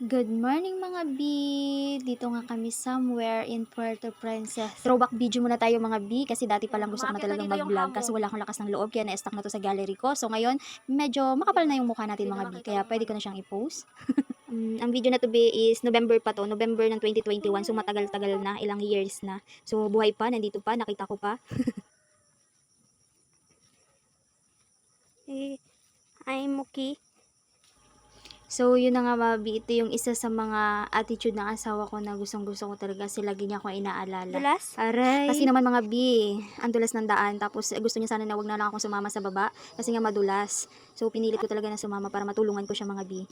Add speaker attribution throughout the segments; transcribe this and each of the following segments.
Speaker 1: Good morning mga B! Dito nga kami somewhere in Puerto Princesa. Throwback video muna tayo mga B kasi dati pa lang gusto ko na talagang mag-vlog kasi wala akong lakas ng loob kaya na-stuck na to sa gallery ko. So ngayon, medyo makapal na yung mukha natin mga B kaya pwede ko na siyang i-post. Mm, ang video na to B is November pa to, November ng 2021. So matagal-tagal na, ilang years na. So buhay pa, nandito pa, nakita ko pa.
Speaker 2: Eh, I'm okay.
Speaker 1: So, yun na nga mga B, ito yung isa sa mga attitude ng asawa ko na gustong gusto ko talaga kasi lagi niya ako inaalala.
Speaker 2: Dulas?
Speaker 1: Aray. Kasi naman mga B, ang dulas ng daan. Tapos gusto niya sana na wag na lang akong sumama sa baba kasi nga madulas. So pinilit ko talaga na sumama para matulungan ko siya mga B.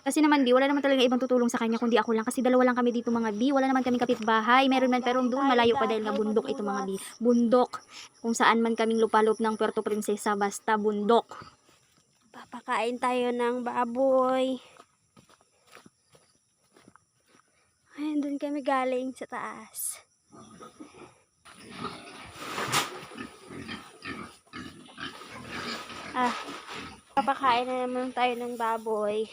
Speaker 1: Kasi naman B, wala naman talaga ibang tutulong sa kanya kundi ako lang. Kasi dalawa lang kami dito mga B. Wala naman kaming kapitbahay. Meron man pero doon malayo pa dahil nga bundok ito mga B. Bundok. Kung saan man kaming lupalop ng Puerto Princesa basta bundok.
Speaker 2: Papakain tayo ng baboy. Ayun, doon kami galing sa taas. Ah, papakain na naman tayo ng baboy.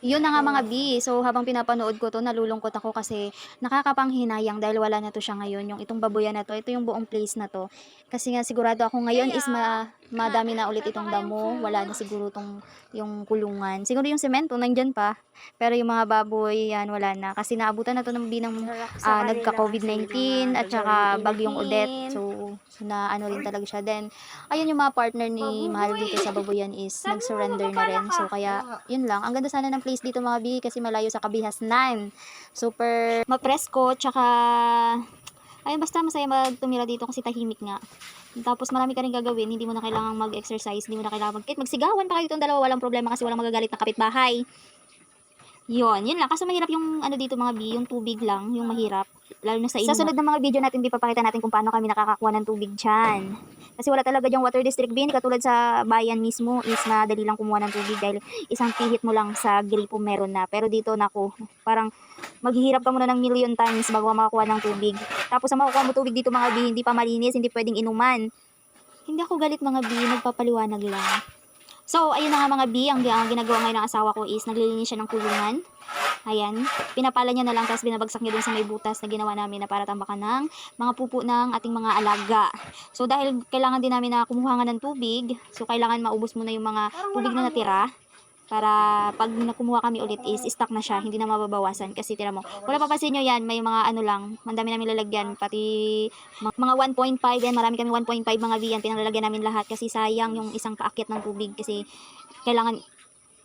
Speaker 1: Yun na nga mga B. So, habang pinapanood ko to, nalulungkot ako kasi nakakapanghinayang dahil wala na to siya ngayon. Yung itong baboyan na to, ito yung buong place na to. Kasi nga sigurado ako ngayon is ma madami na ulit itong damo. Wala na siguro tong yung kulungan. Siguro yung semento nandyan pa. Pero yung mga baboy, yan, wala na. Kasi naabutan na to ng binang ah, nagka-COVID-19 at saka bagyong Odette. So, na ano rin talaga siya. Then, ayun yung mga partner ni Mahal dito sa baboyan is nag-surrender na rin. So, kaya, yun lang. Ang ganda sana ng place dito mga bi kasi malayo sa Kabihasnan. Super mapresko, tsaka ayun basta masaya magtumira dito kasi tahimik nga. Tapos marami ka rin gagawin, hindi mo na kailangang mag-exercise, hindi mo na kailangan mag kahit magsigawan pa kayo itong dalawa, walang problema kasi walang magagalit na kapitbahay. Yun, yun lang. Kaso mahirap yung ano dito mga bi, yung tubig lang, yung mahirap. Lalo na sa inyo. Sa sunod ng mga video natin, di papakita natin kung paano kami nakakakuha ng tubig dyan. Kasi wala talaga yung water district bin, katulad sa bayan mismo is madali lang kumuha ng tubig dahil isang pihit mo lang sa gripo meron na. Pero dito, nako, parang maghihirap ka muna ng million times bago ka makakuha ng tubig. Tapos ang makukuha mo tubig dito mga bi, hindi pa malinis, hindi pwedeng inuman. Hindi ako galit mga bi, nagpapaliwanag lang. So, ayun na nga mga bi, ang, ang ginagawa ngayon ng asawa ko is naglilinis siya ng kulungan. Ayan, pinapala niya na lang tapos binabagsak niya dun sa may butas na ginawa namin na para tambakan ng mga pupo ng ating mga alaga. So, dahil kailangan din namin na kumuha nga ng tubig, so kailangan maubos muna yung mga tubig na natira para pag nakumuha kami ulit is stock na siya, hindi na mababawasan kasi tira mo. Wala papansin nyo yan, may mga ano lang, mandami namin lalagyan, pati mga 1.5 yan, marami kami 1.5 mga vian, pinalalagyan namin lahat kasi sayang yung isang paakit ng tubig kasi kailangan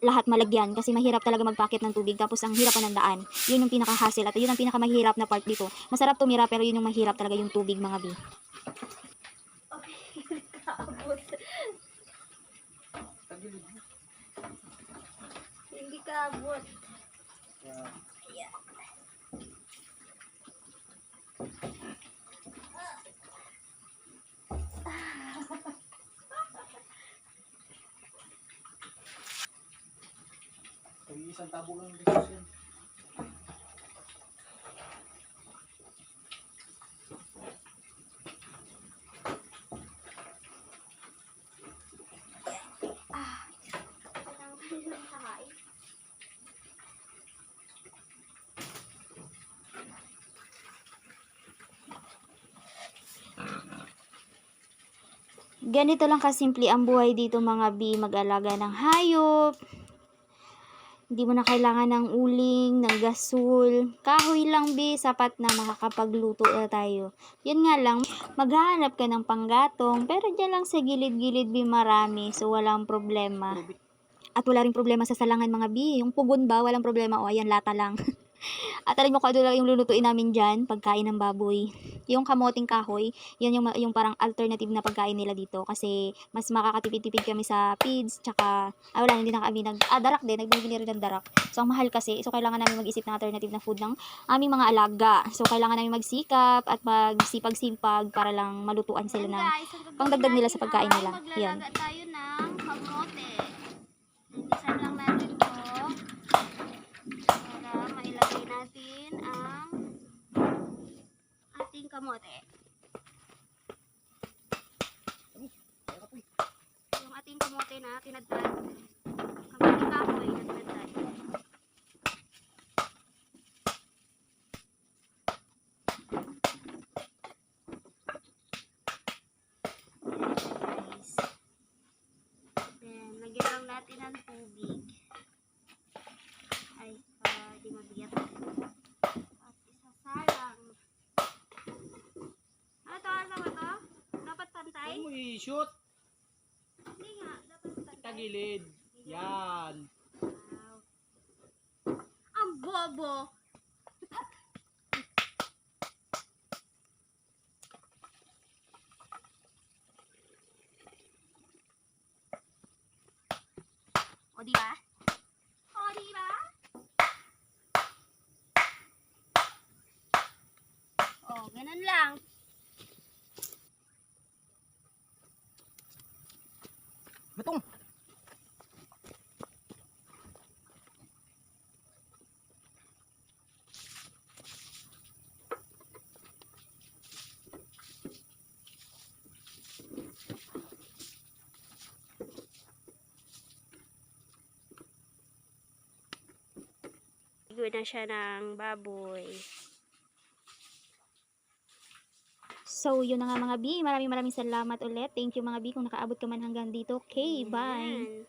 Speaker 1: lahat malagyan kasi mahirap talaga magpakit ng tubig tapos ang hirap ng daan. Yun yung pinaka-hassle at yun ang pinakamahirap na part dito. Masarap tumira pero yun yung mahirap talaga yung tubig mga bi.
Speaker 2: Hindi ka abot.
Speaker 3: Isang tabo lang ng bisis yan.
Speaker 1: Ganito lang kasimple ang buhay dito mga bi, mag-alaga ng hayop. Hindi mo na kailangan ng uling, ng gasol. Kahoy lang bi, sapat na makakapagluto na tayo. Yun nga lang, maghahanap ka ng panggatong, pero dyan lang sa gilid-gilid bi marami, so walang problema. At wala rin problema sa salangan mga bi. Yung pugon ba, walang problema. O, ayan, lata lang. At alam mo kung ano yung lulutuin namin dyan, pagkain ng baboy. Yung kamoting kahoy, yan yung, yung parang alternative na pagkain nila dito. Kasi mas makakatipid-tipid kami sa feeds, tsaka, ah wala, hindi na kami nag, ah darak din, nagbibili rin ng darak. So ang mahal kasi, so kailangan namin mag-isip ng alternative na food ng aming mga alaga. So kailangan namin magsikap at magsipag-simpag para lang malutuan sila ng pangdagdag nila sa pagkain nila. Yan.
Speaker 2: Maglalaga tayo ng kamote. Inisan lang natin to para mailagay natin ang ating kamote. Yung ating kamote na tinadtad. Kamote kahoy na tinadtad.
Speaker 3: Shoot.
Speaker 2: Hindi nga, dapat
Speaker 3: Tagilid. Yan.
Speaker 2: Ang bobo. O, di ba? O, di ba? O, ganun lang. Ligo na siya ng baboy.
Speaker 1: So, yun na nga mga B. Maraming maraming salamat ulit. Thank you mga B kung nakaabot ka man hanggang dito. Okay, bye!
Speaker 2: Ayan.